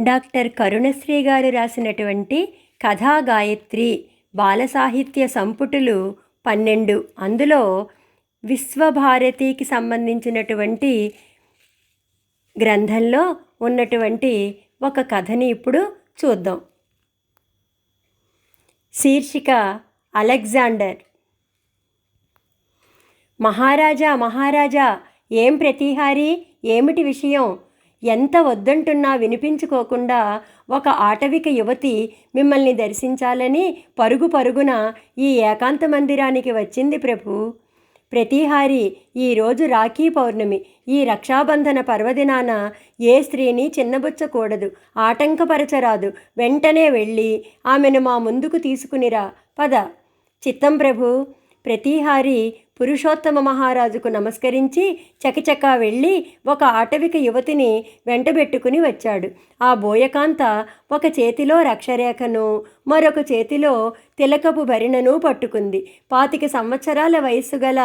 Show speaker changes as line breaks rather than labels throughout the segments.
Doctor Karunasri గారు రాసినటువంటి కథా గాయత్రి బాల సాహిత్య సంపుటులు పన్నెండు. అందులో విశ్వభారతికి సంబంధించినటువంటి గ్రంథంలో ఉన్నటువంటి ఒక కథని ఇప్పుడు చూద్దాం. శీర్షిక అలెగ్జాండర్. మహారాజా మహారాజా ఏం ప్రతిహారి? ఏమిటి విషయం? ఎంత వద్దంటున్నా వినిపించుకోకుండా ఒక ఆటవిక యువతి మిమ్మల్ని దర్శించాలని పరుగు పరుగున ఈ ఏకాంత మందిరానికి వచ్చింది ప్రభు. ప్రతిహారి ఈరోజు రాఖీ పౌర్ణమి ఈ రక్షాబంధన పర్వదినాన ఏ స్త్రీని చిన్నబుచ్చకూడదు ఆటంకపరచరాదు వెంటనే వెళ్ళి ఆమెను మా ముందుకు తీసుకునిరా పద. చిత్తం ప్రభు ప్రతిహారి పురుషోత్తమ మహారాజుకు నమస్కరించి చకచకా వెళ్ళి ఒక ఆటవిక యువతిని వెంటబెట్టుకుని వచ్చాడు. ఆ బోయకాంత ఒక చేతిలో రక్షరేఖను మరొక చేతిలో తిలకపు భరిణను పట్టుకుంది. పాతిక సంవత్సరాల వయస్సు గల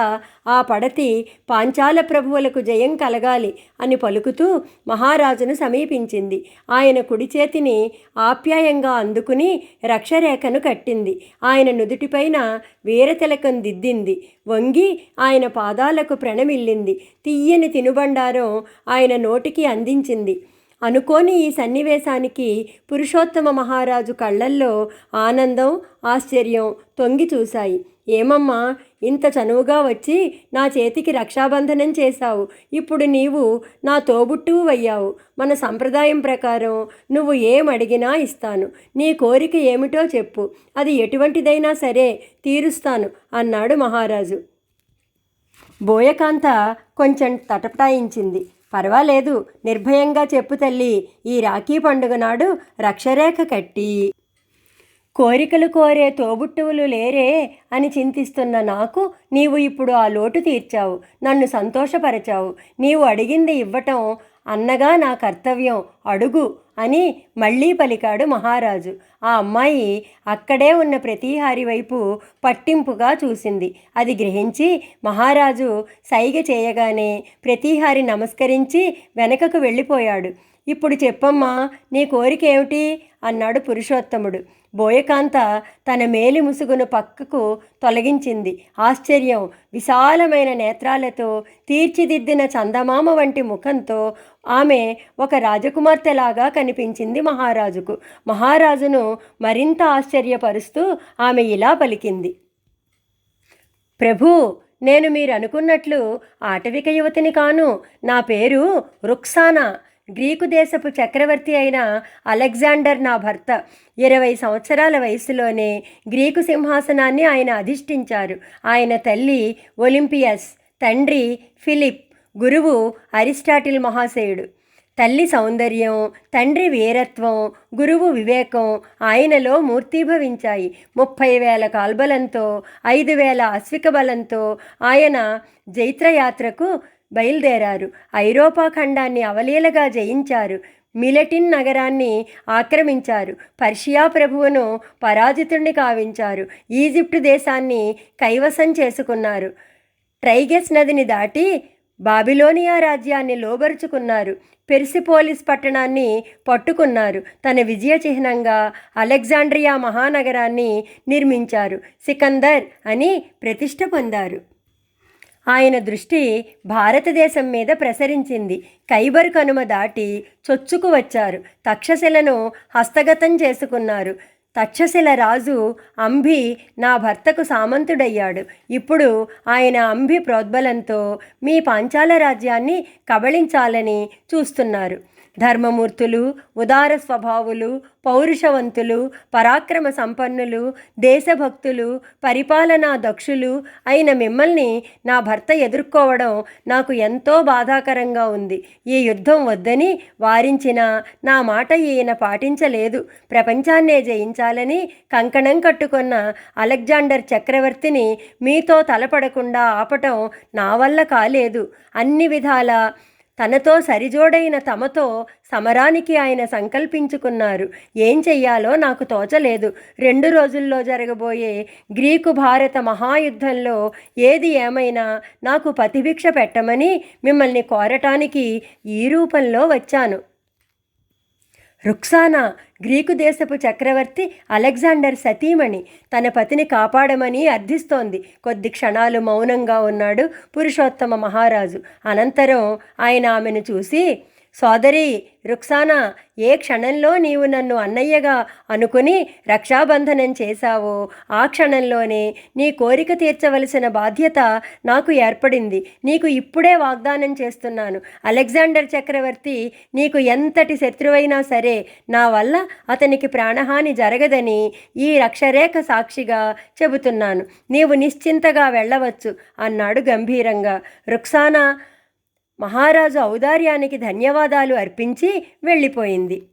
ఆ పడతి పాంచాల ప్రభువులకు జయం కలగాలి అని పలుకుతూ మహారాజును సమీపించింది. ఆయన కుడి చేతిని ఆప్యాయంగా అందుకుని రక్షరేఖను కట్టింది. ఆయన నుదుటిపైన వీరతిలకం దిద్దింది. వంగి ఆయన పాదాలకు ప్రణమిల్లింది. తీయని తినుబండారం ఆయన నోటికి అందించింది. అనుకోని ఈ సన్నివేశానికి పురుషోత్తమ మహారాజు కళ్ళల్లో ఆనందం ఆశ్చర్యం తొంగి చూశాయి. ఏమమ్మా ఇంత చనువుగా వచ్చి నా చేతికి రక్షాబంధనం చేశావు. ఇప్పుడు నీవు నా తోబుట్టువు అయ్యావు మన సంప్రదాయం ప్రకారం నువ్వు ఏం అడిగినా ఇస్తాను. నీ కోరిక ఏమిటో చెప్పు. అది ఎటువంటిదైనా సరే తీరుస్తాను అన్నాడు మహారాజు. బోయకాంత కొంచెం తటపటాయించింది. పర్వాలేదు నిర్భయంగా చెప్పు తల్లి ఈ రాఖీ పండుగ నాడు రక్షరేఖ కట్టి. కోరికలు కోరే తోబుట్టువులు లేరే అని చింతిస్తున్న నాకు నీవు ఇప్పుడు ఆ లోటు తీర్చావు నన్ను సంతోషపరచావు. నీవు అడిగింది ఇవ్వటం అన్నగా నా కర్తవ్యం. అడుగు. అని మళ్ళీ పలికాడు మహారాజు. ఆ అమ్మాయి అక్కడే ఉన్న ప్రతిహారి వైపు పట్టింపుగా చూసింది. అది గ్రహించి మహారాజు సైగ చేయగానే ప్రతిహారి నమస్కరించి వెనకకు వెళ్ళిపోయాడు. ఇప్పుడు చెప్పమ్మా నీ కోరిక ఏమిటి? అన్నాడు పురుషోత్తముడు. బోయకాంత తన మేలి ముసుగును పక్కకు తొలగించింది. ఆశ్చర్యం! విశాలమైన నేత్రాలతో తీర్చిదిద్దిన చందమామ వంటి ముఖంతో ఆమె ఒక రాజకుమార్తెలాగా కనిపించింది మహారాజుకు. మహారాజును మరింత ఆశ్చర్యపరుస్తూ ఆమె ఇలా పలికింది. ప్రభు నేను మీరు అనుకున్నట్లు ఆటవిక యువతిని కాను. నా పేరు రుక్సానా. గ్రీకు దేశపు చక్రవర్తి అయిన అలెగ్జాండర్ నా భర్త. ఇరవై సంవత్సరాల వయసులోనే గ్రీకు సింహాసనాన్ని ఆయన అధిష్ఠించారు. ఆయన తల్లి ఒలింపియస్ తండ్రి ఫిలిప్ గురువు అరిస్టాటిల్ మహాశయుడు. తల్లి సౌందర్యం తండ్రి వీరత్వం గురువు వివేకం ఆయనలో మూర్తీభవించాయి. ముప్పై వేల కాల్బలంతో ఐదు వేల అశ్విక బలంతో ఆయన జైత్రయాత్రకు బయలుదేరారు. ఐరోపా ఖండాన్ని అవలీలగా జయించారు. మిలటిన్ నగరాన్ని ఆక్రమించారు. పర్షియా ప్రభువును పరాజితుణ్ణి కావించారు. ఈజిప్టు దేశాన్ని కైవసం చేసుకున్నారు. ట్రైగెస్ నదిని దాటి బాబిలోనియా రాజ్యాన్ని లోబరుచుకున్నారు. పెర్సిపోలిస్ పట్టణాన్ని పట్టుకున్నారు. తన విజయ చిహ్నంగా అలెగ్జాండ్రియా మహానగరాన్ని నిర్మించారు. సికందర్ అని ప్రతిష్ట పొందారు. ఆయన దృష్టి భారతదేశం మీద ప్రసరించింది. ఖైబర్ కనుమ దాటి చొచ్చుకు వచ్చారు. తక్షశిలను హస్తగతం చేసుకున్నారు. తక్షశిల రాజు అంబి నా భర్తకు సామంతుడయ్యాడు. ఇప్పుడు ఆయన అంబి ప్రోద్బలంతో మీ పాంచాల రాజ్యాన్ని కబళించాలని చూస్తున్నారు. ధర్మమూర్తులు ఉదార స్వభావులు పౌరుషవంతులు పరాక్రమ సంపన్నులు దేశభక్తులు పరిపాలనా దక్షులు అయిన మిమ్మల్ని నా భర్త ఎదుర్కోవడం నాకు ఎంతో బాధాకరంగా ఉంది. ఈ యుద్ధం వద్దని వారించిన నా మాట ఈయన పాటించలేదు. ప్రపంచాన్నే జయించాలని కంకణం కట్టుకున్న అలెగ్జాండర్ చక్రవర్తిని మీతో తలపడకుండా ఆపటం నా వల్ల కాలేదు. అన్ని విధాల తనతో సరిజోడైన తమతో సమరానికి ఆయన సంకల్పించుకున్నారు. ఏం చెయ్యాలో నాకు తోచలేదు. రెండు రోజుల్లో జరగబోయే గ్రీకు భారత మహాయుద్ధంలో ఏది ఏమైనా నాకు పతిభిక్ష పెట్టమని మిమ్మల్ని కోరటానికి ఈ రూపంలో వచ్చాను. రుక్సానా గ్రీకు దేశపు చక్రవర్తి అలెగ్జాండర్ సతీమణి తన పతిని కాపాడమని అర్థిస్తోంది. కొద్ది క్షణాలు మౌనంగా ఉన్నాడు పురుషోత్తమ మహారాజు. అనంతరం ఆయన ఆమెను చూసి సోదరి రుక్సానా ఏ క్షణంలో నీవు నన్ను అన్నయ్యగా అనుకుని రక్షాబంధనం చేశావో ఆ క్షణంలోనే నీ కోరిక తీర్చవలసిన బాధ్యత నాకు ఏర్పడింది. నీకు ఇప్పుడే వాగ్దానం చేస్తున్నాను. అలెగ్జాండర్ చక్రవర్తి నీకు ఎంతటి శత్రువైనా సరే నా వల్ల అతనికి ప్రాణహాని జరగదని ఈ రక్షరేఖ సాక్షిగా చెబుతున్నాను. నీవు నిశ్చింతగా వెళ్ళవచ్చు అన్నాడు గంభీరంగా. రుక్సానా మహారాజు ఔదార్యానికి ధన్యవాదాలు అర్పించి వెళ్ళిపోయింది.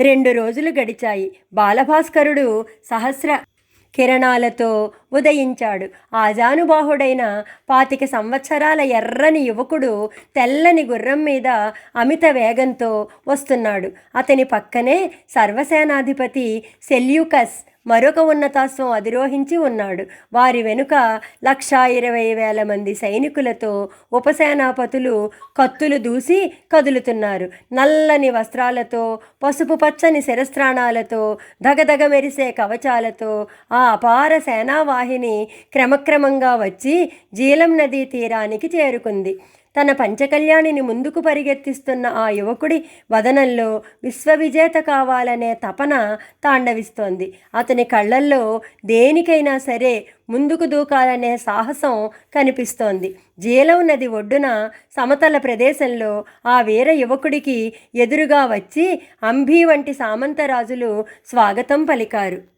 రెండు రోజులు గడిచాయి. బాలభాస్కరుడు సహస్ర కిరణాలతో ఉదయించాడు. ఆజానుబాహుడైన పాతిక సంవత్సరాల ఎర్రని యువకుడు తెల్లని గుర్రం మీద అమిత వేగంతో వస్తున్నాడు. అతని పక్కనే సర్వసేనాధిపతి సెల్యూకస్ మరొక ఉన్నతాశ్వం అధిరోహించి ఉన్నాడు. వారి వెనుక లక్షా ఇరవై వేల మంది సైనికులతో ఉపసేనాపతులు కత్తులు దూసి కదులుతున్నారు. నల్లని వస్త్రాలతో పసుపు పచ్చని శిరస్త్రాణాలతో దగదగ మెరిసే కవచాలతో ఆ అపార సేనావాహిని క్రమక్రమంగా వచ్చి జీలం నదీ తీరానికి చేరుకుంది. తన పంచకళ్యాణిని ముందుకు పరిగెత్తిస్తున్న ఆ యువకుడి వదనంలో విశ్వవిజేత కావాలనే తపన తాండవిస్తోంది. అతని కళ్ళల్లో దేనికైనా సరే ముందుకు దూకాలనే సాహసం కనిపిస్తోంది. జీలం నది ఒడ్డున సమతల ప్రదేశంలో ఆ వీర యువకుడికి ఎదురుగా వచ్చి అంబీ వంటి సామంతరాజులు స్వాగతం పలికారు.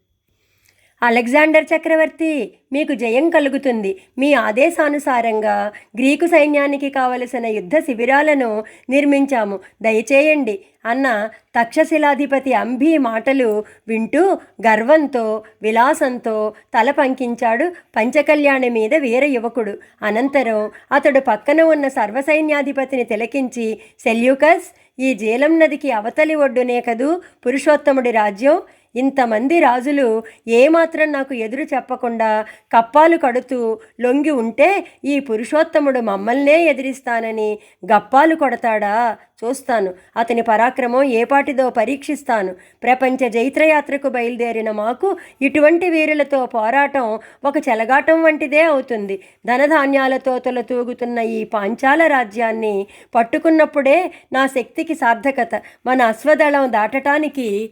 అలెగ్జాండర్ చక్రవర్తి మీకు జయం కలుగుతుంది. మీ ఆదేశానుసారంగా గ్రీకు సైన్యానికి కావలసిన యుద్ధ శిబిరాలను నిర్మించాము. దయచేయండి అన్న తక్షశిలాధిపతి అంబీ మాటలు వింటూ గర్వంతో విలాసంతో తల పంకించాడు పంచకళ్యాణి మీద వీర యువకుడు. అనంతరం అతడు పక్కన ఉన్న సర్వసైన్యాధిపతిని తిలకించి సెల్యూకస్ ఈ జీలం నదికి అవతలి ఒడ్డునే కదూ పురుషోత్తముడి రాజ్యం. ఇంతమంది రాజులు ఏమాత్రం నాకు ఎదురు చెప్పకుండా కప్పాలు కడుతూ లొంగి ఉంటే ఈ పురుషోత్తముడు మమ్మల్నే ఎదిరిస్తానని గప్పాలు కొడతాడా? చూస్తాను. అతని పరాక్రమం ఏపాటిదో పరీక్షిస్తాను. ప్రపంచ జైత్రయాత్రకు బయలుదేరిన మాకు ఇటువంటి వీరులతో పోరాటం ఒక చెలగాటం వంటిదే అవుతుంది. ధనధాన్యాలతో తూగుతున్న ఈ పాంచాల రాజ్యాన్ని పట్టుకున్నప్పుడే నా శక్తికి సార్థకత. మన అశ్వదళం దాటటానికి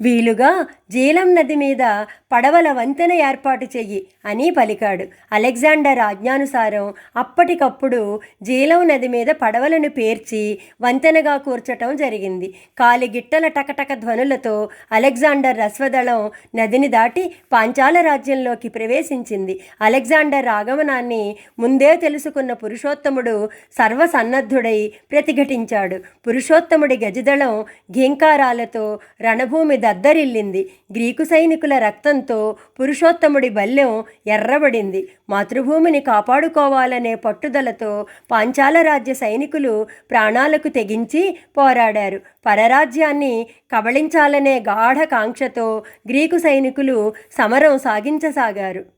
వీలుగా జీలం నది మీద పడవల వంతెన ఏర్పాటు చెయ్యి అని పలికాడు. అలెగ్జాండర్ ఆజ్ఞానుసారం అప్పటికప్పుడు జీలం నది మీద పడవలను పేర్చి వంతెనగా కూర్చటం జరిగింది. కాలిగిట్టల టకటక ధ్వనులతో అలెగ్జాండర్ రస్వదళం నదిని దాటి పాంచాల రాజ్యంలోకి ప్రవేశించింది. అలెగ్జాండర్ ఆగమనాన్ని ముందే తెలుసుకున్న పురుషోత్తముడు సర్వసన్నద్ధుడై ప్రతిఘటించాడు. పురుషోత్తముడి గజదళం ఘీంకారాలతో రణభూమి దద్దరిల్లింది. గ్రీకు సైనికుల రక్తంతో పురుషోత్తముడి బల్యం ఎర్రబడింది. మాతృభూమిని కాపాడుకోవాలనే పట్టుదలతో పాంచాల రాజ్య సైనికులు ప్రాణాలకు తెగించి పోరాడారు. పరరాజ్యాన్ని కబళించాలనే గాఢ కాంక్షతో గ్రీకు సైనికులు సమరం సాగించసాగారు.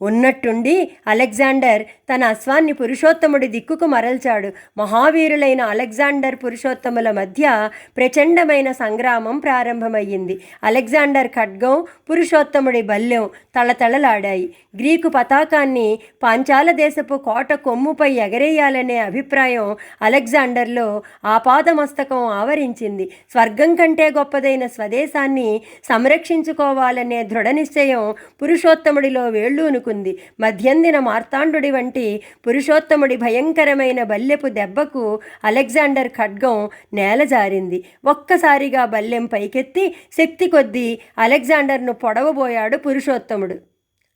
ఉన్నట్టుండి అలెగ్జాండర్ తన అశ్వాన్ని పురుషోత్తముడి దిక్కుకు మరల్చాడు. మహావీరులైన అలెగ్జాండర్ పురుషోత్తముల మధ్య ప్రచండమైన సంగ్రామం ప్రారంభమయ్యింది. అలెగ్జాండర్ ఖడ్గం పురుషోత్తముడి బల్యం తళతళలాడాయి. గ్రీకు పతాకాన్ని పాంచాల దేశపు కోట కొమ్ముపై ఎగరేయాలనే అభిప్రాయం అలెగ్జాండర్లో ఆపాదమస్తకం ఆవరించింది. స్వర్గం కంటే గొప్పదైన స్వదేశాన్ని సంరక్షించుకోవాలనే దృఢ నిశ్చయం పురుషోత్తముడిలో వేళ్ళూనుకుంది మధ్యందిన మార్తాండుడి వంటి పురుషోత్తముడి భయంకరమైన బల్లెపు దెబ్బకు అలెగ్జాండర్ ఖడ్గం నేల జారింది. ఒక్కసారిగా బల్లెం పైకెత్తి శక్తి కొద్దీ అలెగ్జాండర్ను పొడవబోయాడు పురుషోత్తముడు.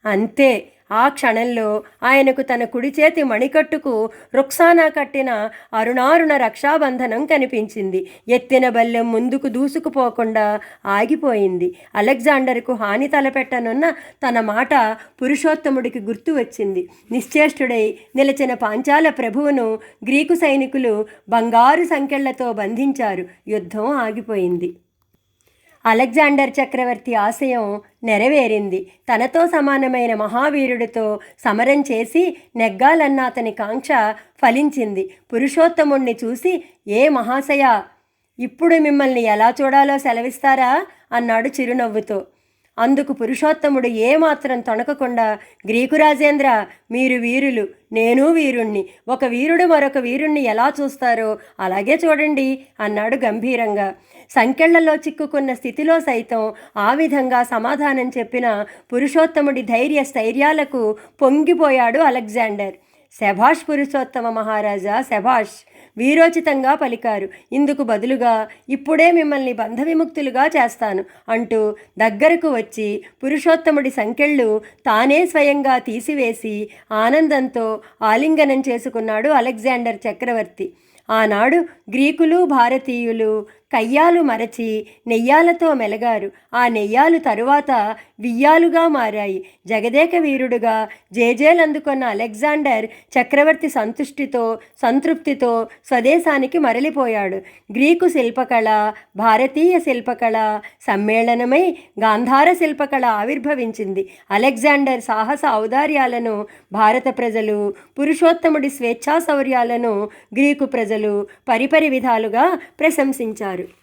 అంతే ఆ క్షణంలో ఆయనకు తన కుడి చేతి మణికట్టుకు రుక్సానా కట్టిన అరుణారుణ రక్షాబంధనం కనిపించింది. ఎత్తిన బల్లెం ముందుకు దూసుకుపోకుండా ఆగిపోయింది. అలెగ్జాండర్కు హాని తలపెట్టనున్న తన మాట పురుషోత్తముడికి గుర్తు వచ్చింది. నిశ్చేష్టుడై నిలిచిన పాంచాల ప్రభువును గ్రీకు సైనికులు బంగారు సంకెళ్ళతో బంధించారు. యుద్ధం ఆగిపోయింది. అలెగ్జాండర్ చక్రవర్తి ఆశయం నెరవేరింది. తనతో సమానమైన మహావీరుడితో సమరం చేసి నెగ్గాలన్న అతని కాంక్ష ఫలించింది. పురుషోత్తముణ్ణి చూసి ఏ మహాశయ ఇప్పుడు మిమ్మల్ని ఎలా చూడాలో సెలవిస్తారా? అన్నాడు చిరునవ్వుతో. అందుకు పురుషోత్తముడు ఏమాత్రం తొణకకుండా గ్రీకు రాజేంద్ర మీరు వీరులు నేను వీరుణ్ణి. ఒక వీరుడు మరొక వీరుణ్ణి ఎలా చూస్తారో అలాగే చూడండి అన్నాడు గంభీరంగా. సంకెళ్ళలో చిక్కుకున్న స్థితిలో సైతం ఆ విధంగా సమాధానం చెప్పిన పురుషోత్తముడి ధైర్య స్థైర్యాలకు పొంగిపోయాడు అలెగ్జాండర్. శభాష్ పురుషోత్తమ మహారాజా శభాష్! వీరోచితంగా పలికారు. ఇందుకు బదులుగా ఇప్పుడే మిమ్మల్ని బంధ విముక్తులుగా చేస్తాను అంటూ దగ్గరకు వచ్చి పురుషోత్తముడి సంకెళ్ళు తానే స్వయంగా తీసివేసి ఆనందంతో ఆలింగనం చేసుకున్నాడు అలెగ్జాండర్ చక్రవర్తి. ఆనాడు గ్రీకులు భారతీయులు కయ్యాలు మరచి నెయ్యాలతో మెలగారు. ఆ నెయ్యాలు తరువాత వియ్యాలుగా మారాయి. జగదేక వీరుడుగా జేజేలందుకున్న అలెగ్జాండర్ చక్రవర్తి సంతుష్టితో సంతృప్తితో స్వదేశానికి మరలిపోయాడు. గ్రీకు శిల్పకళ భారతీయ శిల్పకళ సమ్మేళనమై గాంధార శిల్పకళ ఆవిర్భవించింది. అలెగ్జాండర్ సాహస ఔదార్యాలను భారత ప్రజలు పురుషోత్తముడి స్వేచ్ఛా శౌర్యాలను గ్రీకు ప్రజలు పరిపరి విధాలుగా ప్రశంసించారు.